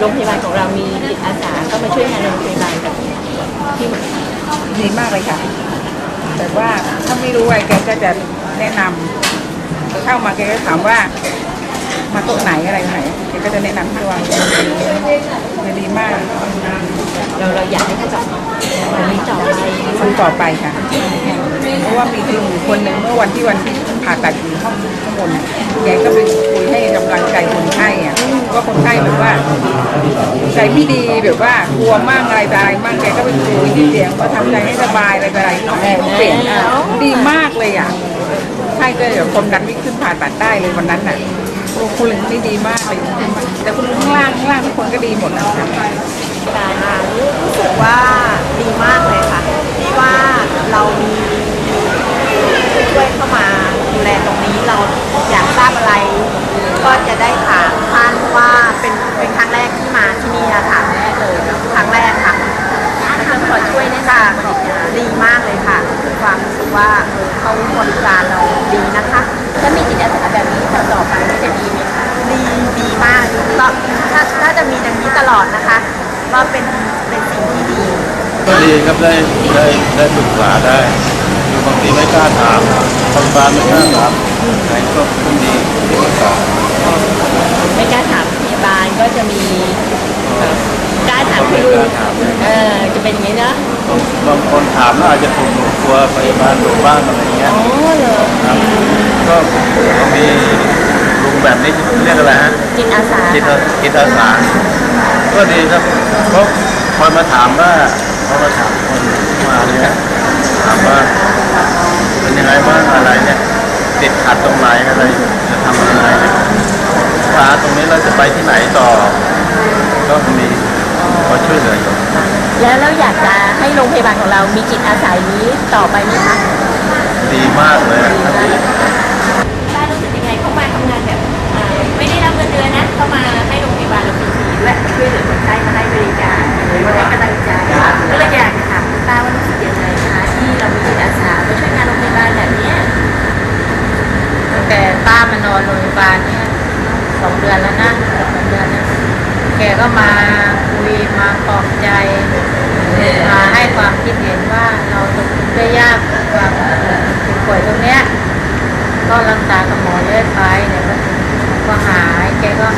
โรงพยาบาลของเรามีจิตอาสาเข้ามาช่วยงานโรงพยาบาลกับที่เหมือนกันดีมากเลยค่ะ แต่ว่าถ้าไม่รู้อะไรแกก็จะแนะนำเข้ามาแกก็ถามว่า มาโต๊ะไหนอะไรไหนแกก็จะแนะนำให้วางจะดีมากเราเราอยากให้เขาจับวันนี้ต่อไปคนต่อไปค่ะ เพราะว่ามีทีมอยู่คนหนึ่งเมื่อวันที่วันที่ผ่าตัดอยู่ห้องข้างบนน่ะแกก็ไปคุยให้กำลังใจคนไข้อะ ว่าคนไข้แบบว่าใจไม่ดีแบบว่ากลัวมากอะไรอะไรมากแกก็ไปคุยที่เสียงว่าทำใจให้สบายอะไรออะไรแกเปลี่ยนอะดีมากเลยอะใช่ก็เดี๋ยวความดันไม่ขึ้นผ่าตัดได้เลยวันนั้นน่ะโอ้คุณลุงนี่ดีมากเลยแต่คุณลุงข้างล่างข้างล่างทุกคนก็ดีหมดนะคะการมารู้สึกว่าดีมากเลยค่ะที่ว่าเรามีช่วยเข้ามาดูแลตรงนี้เราอยากทราบอะไร ก็จะได้ถามท่านว่าเป็นเป็นครั้งแรกที่มาที่นี่อะค่ะแรกเลยครั้งแรกค่ะแล้วท่านขอช่วยแนะนำดีมากเลยค่ะความรู้สึกว่าเออเขาบริการเราดีนะคะถ้ามีจิตอาสาแบบนี้ต่อต่อไม่จะดีไหมคะดีดีมากก็ถ้าถ้าจะมีอย่างนี้ตลอดนะคะว่าเป็นเป็นสิ่งที่ดีก็ดีครับได้ได้ได้ปรึกษาได้ คือบางทีไม่กล้าถามบางบ้านไม่กล้าถามไหนก็คุณดีที่ปรึกษาไม่กล้าถามพยาบาลก็จะมีเอ่อกล้าถามคุณลุงเออจะเป็นอย่างนี้เนอะบางคนถามแล้วอาจจะถูกกลัวพยาบาลถูกบ้านอะไรเงี้ยอ๋อเหรอครับก็ก็มีลุงแบบนี้เรียกอะไรฮะจิตอาสาจิตอาจิตอาสาก็ดีครับเพราะคอยมาถามว่าเขามาถามคนมาเนี่ยถามว่า เป็นยังไงบ้างอะไรเนี่ยติดขัดตรงไหนอะไรจะทำยังไงเนี่ยว่าตรงนี้เราจะไปที่ไหนต่อ ก็มีคอยช่วยเหลืออยู่แล้วเราอยากจะให้โรงพยาบาลของเรามีจิตอาสาอย่างนี้ต่อไปไหมคะดีมากเลยครับดีป้ารู้สึกยังไงเข้ามาทำงานแบบเอ่อไม่ได้รับเงินเดือนนะเข้ามาให้โรงพยาบาลเราฟรีๆและช่วยเหลือ แกก็มาคุยมาปลอบใจมาให้ความคิดเห็นว่าเราตกทุกข์ได้ยากความเจ็บป่วยตรงเนี้ยก็รักษากับหมอเรื่อยไปเดี๋ยวก็ก็หายแกก็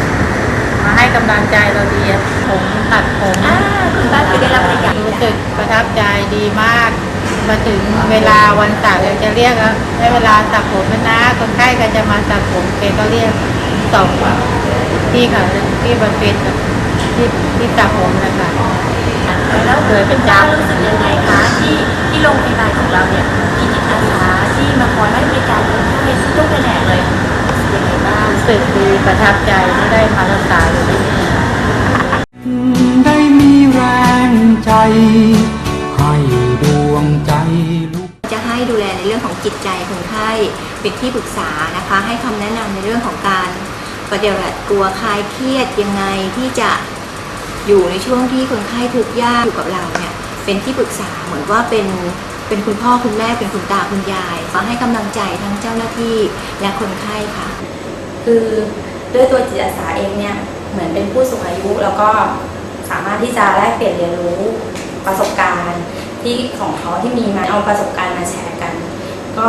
มาให้กำลังใจเราดีอะผมตัดผมอ่าคุณป้าเคยได้รับบริการรู้สึกประทับใจดีมาก มาถึงเวลาวันตักเราจะเรียกว่าได้เวลาตักผมแล้วนะคนไข้ก็จะมาตักผมแกก็เรียกสอง ที่ค่ะที่บันเป็นที่ที่ตักผมนะคะแล้วคุณป้ารู้สึกยังไงคะที่ที่โรงพยาบาลของเราเนี่ยมีจิตอาสาที่มาคอยให้บริการคนไข้ทุกแผนกเลยรู้สึกยังไงบ้างรู้สึกดีประทับใจที่ได้มารักษาอยู่ที่นี่ได้มีแรงใจ ให้ดวงใจลุกจะให้ดูแลในเรื่องของจิตใจคนไข้เป็นที่ปรึกษานะคะ ให้คำแนะนำในเรื่องของการ ปฏิบัติกลัวคลายเครียดยังไงที่จะอยู่ในช่วงที่คนไข้ทุกข์ยากอยู่กับเราเนี่ยเป็นที่ปรึกษาเหมือนว่าเป็นเป็นคุณพ่อคุณแม่เป็นคุณตาคุณยายมาให้กำลังใจทั้งเจ้าหน้าที่และคนไข้ค่ะ คือด้วยตัวจิตอาสาเองเนี่ยเหมือนเป็นผู้สูงอายุแล้วก็สามารถที่จะแลกเปลี่ยนเรียนรู้ประสบการณ์ที่ของเขาที่มีมาเอาประสบการณ์มาแชร์กัน ก็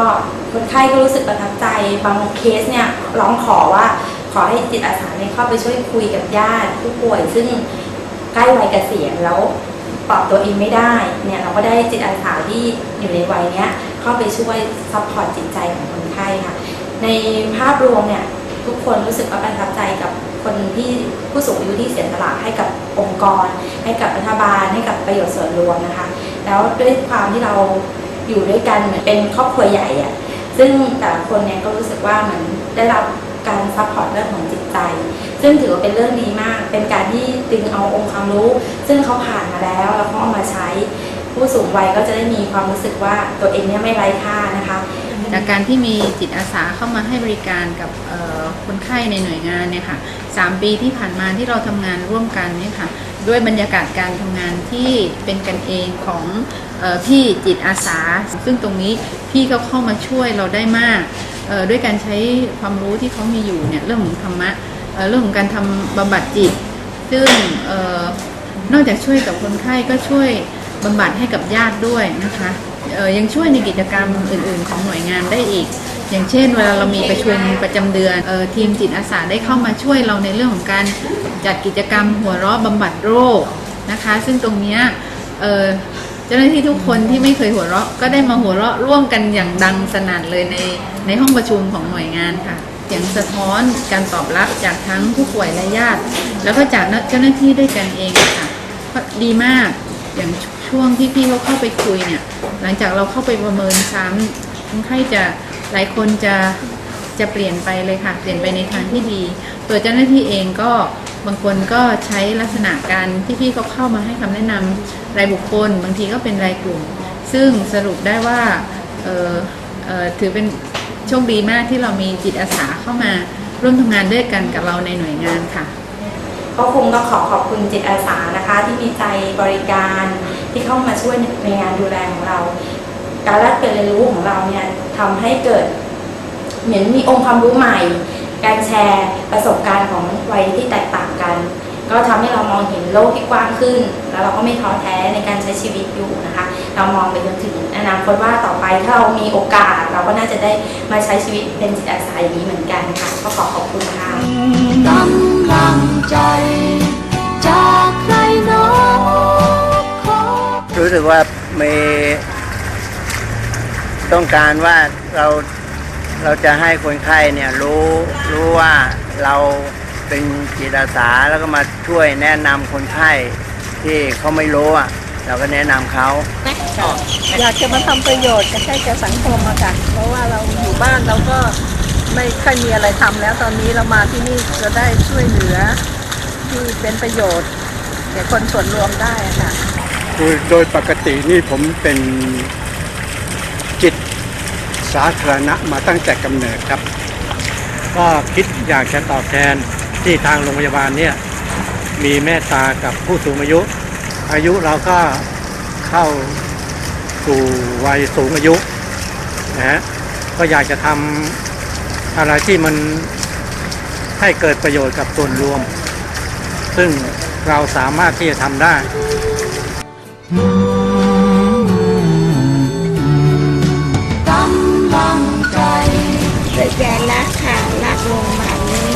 คนไข้ก็รู้สึกประทับใจบางเคสเนี่ยร้องขอว่า ขอให้จิตอาสาเนี่ยเข้าไปช่วยคุยกับญาติผู้ป่วย ซึ่งใกล้วัยเกษียณแล้วปรับตัวเองไม่ได้เนี่ยเราก็ได้จิตอาสาที่อยู่ในวัยเนี้ยเข้าไปช่วยซัพพอร์ตจิตใจของคนไข้ค่ะในภาพรวมเนี่ยทุกคนรู้สึกว่าประทับใจกับคนที่ผู้สูงอายุที่เสียสละให้กับองค์กร ให้กับรัฐบาลให้กับประโยชน์ส่วนรวมนะคะ แล้วด้วยความที่เราอยู่ด้วยกันเหมือนเป็นครอบครัวใหญ่อะซึ่งแต่ละคนเนี่ยก็รู้สึกว่าเหมือนได้รับ การซัพพอร์ตเรื่องของจิตใจ ซึ่งถือว่าเป็นเรื่องดีมาก เป็นการที่ดึงเอาองค์ความรู้ ซึ่งเขาผ่านมาแล้วแล้วเขาเอามาใช้ ผู้สูงวัยก็จะได้มีความรู้สึกว่าตัวเองเนี่ยไม่ไร้ค่านะคะ จากการที่มีจิตอาสาเข้ามาให้บริการกับคนไข้ในหน่วยงานเนี่ยค่ะสามปีที่ผ่านมาที่เราทำงานร่วมกันเนี่ยค่ะ ด้วยบรรยากาศการทำงานที่เป็นกันเองของออพี่จิตอาสา ซึ่งตรงนี้พี่ก็เข้ามาช่วยเราได้มาก ด้วยการใช้ความรู้ที่เขามีอยู่เนี่ยเรื่องของธรรมะเเรื่องของการทำบำบัดจิต ซึ่งออนอกจากช่วยกับคนไข้ก็ช่วยบำบัดให้กับญาติด้วยนะคะยังช่วยในกิจกรรมอื่น ๆ ของหน่วยงานได้อีก อย่างเช่น เวลาเรามีประชุมประจำเดือนออทีมจิตอาสาได้เข้ามาช่วยเราในเรื่องของการจัดกิจกรรมหัวเราะบำบัดโรคนะคะ ซึ่งตรงเนี้ย จ้าหน้าที่ทุกคนที่ไม่เคยหัวเราะก็ได้มาหัวเราะร่วมกันอย่างดังสนั่นเลยในในห้องประชุมของหน่วยงานค่ะเสียงสะท้อนการตอบรับจากทั้งผู้ป่วยและญาติ แล้วก็จากเจ้าหน้าที่ด้วยกันเองค่ะก็ดีมากอย่างช่วงที่พี่เขาเข้าไปคุยเนี่ย หลังจากเราเข้าไปประเมินซ้ำคนไข้จะหลายคนจะจะเปลี่ยนไปเลยค่ะ เปลี่ยนไปในทางที่ดี ตัวเจ้าหน้าที่เองก็ บางคนก็ใช้ลักษณะการที่พี่เขาเข้ามาให้คำแนะนำรายบุคคล บางทีก็เป็นรายกลุ่ม ซึ่งสรุปได้ว่าถือเป็นโชคดีมากที่เรามีจิตอาสาเข้ามาร่วมทำงานด้วยกันกับเราในหน่วยงานค่ะ ก็คงต้องขอขอบคุณจิตอาสานะคะ ที่มีใจบริการที่เข้ามาช่วยในงานดูแลของเรา การแลกเปลี่ยนเรียนรู้ของเราเนี่ยทำให้เกิดเหมือนมีองค์ความรู้ใหม่ การแชร์ประสบการณ์ของวัยที่แตกต่างกัน ก็ทำให้เรามองเห็นโลกที่กว้างขึ้น แล้วเราก็ไม่ท้อแท้ในการใช้ชีวิตอยู่นะคะ เรามองไปจนถึงอนาคตว่าต่อไปถ้าเรามีโอกาส เราก็น่าจะได้มาใช้ชีวิตเป็นจิตอาสาอย่างนี้เหมือนกันค่ะก็ขอขอบคุณค่ะกำลังใจจากใครหนอขอรู้สึกว่ามีต้องการว่าเรา เราจะให้คนไข้เนี่ยรู้รู้ว่าเราเป็นจิตอาสาแล้วก็มาช่วยแนะนำคนไข้ที่เขาไม่รู้อะเราก็แนะนำเขาอยากจะมาทำประโยชน์กับให้แก่สังคมอะค่ะ เพราะว่าเราอยู่บ้านเราก็ไม่ค่อยมีอะไรทำแล้วตอนนี้เรามาที่นี่จะได้ช่วยเหลือ ที่เป็นประโยชน์แก่คนส่วนรวมได้อะค่ะคือโดยปกตินี่ผมเป็นจิต สาธารณะมาตั้งแต่กำเนิดครับ ก็คิดอยากจะตอบแทนที่ทางโรงพยาบาลเนี่ยมีเมตตากับผู้สูงอายุ อายุเราก็เข้าสู่วัยสูงอายุนะฮะก็อยากจะทำอะไรที่มันให้เกิดประโยชน์กับส่วนรวม ซึ่งเราสามารถที่จะทำได้ำลังใจด้วยใจรักค่ะรักโรงพยาบนี้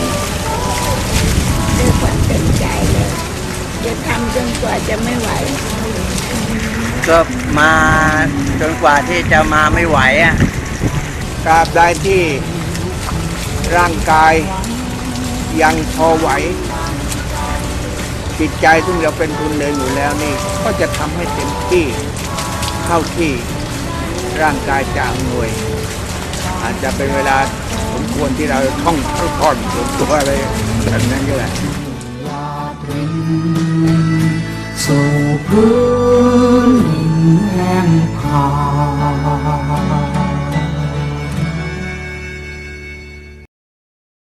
ด้วยความเต็มใจเลย จะทำจนกว่าจะไม่ไหว ก็มาจนกว่าที่จะมาไม่ไหวอะตราบใดที่ร่างกายยังพอไหว จิตใจซึ่งเราเป็นทุนเดินอยู่แล้วนี่ ก็จะทำให้เต็มที่เท่าที่ ร่างกายจะอำนวย อาจจะเป็นเวลาสมควรที่เราต้องพักผ่อนส่วนตัวอะไรแบบนั้นก็ได้ยาตรินสู่พื้นแห้งผา